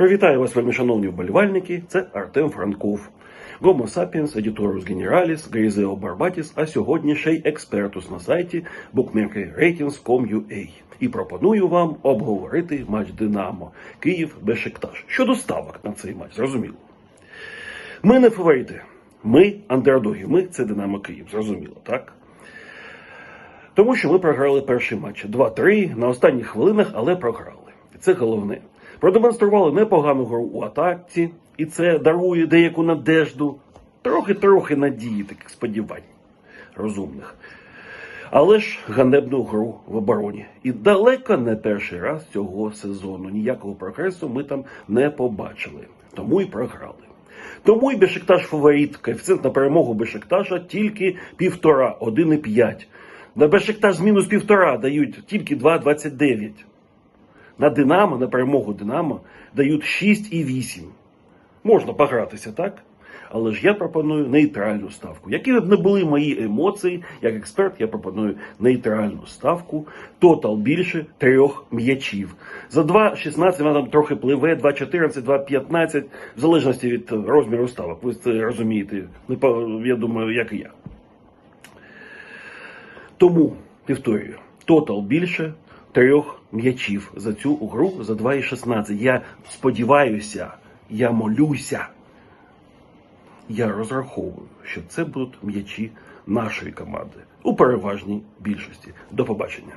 Привітаю вас, вельми шановні вболівальники. Це Артем Франков. Гомо Сапіенс, едіторус Генераліс, Грізео Барбатіс, а сьогодні ще й експертус на сайті bookmakerratings.com.ua. І пропоную вам обговорити матч Динамо Київ Бешикташ. Щодо ставок на цей матч, зрозуміло. Ми не фаворити. Ми андердоги. Ми це Динамо Київ, зрозуміло, так? Тому що ми програли перший матч 2-3 на останніх хвилинах, але програли. Це головне. Продемонстрували непогану гру у атаці, і це дарує деяку надежду, трохи-трохи надії, таких сподівань розумних. Але ж ганебну гру в обороні. І далеко не перший раз цього сезону. Ніякого прогресу ми там не побачили. Тому і програли. Тому і Бешикташ фаворит. Коефіцієнт на перемогу Бешикташа тільки півтора, 1,5. На Бешикташ з мінус півтора дають тільки 2,29. На Динамо, на перемогу Динамо дають 6,8. Можна погратися, так? Але ж я пропоную нейтральну ставку. Які б не були мої емоції, як експерт, я пропоную нейтральну ставку. Тотал більше трьох м'ячів. За 2,16 вона там трохи пливе, 2,14, 2,15, в залежності від розміру ставок. Ви це розумієте, я думаю, як і я. Тому, повторюю, тотал більше трьох м'ячів за цю гру за 2,16. Я сподіваюся, я молюся, я розраховую, що це будуть м'ячі нашої команди у переважній більшості. До побачення.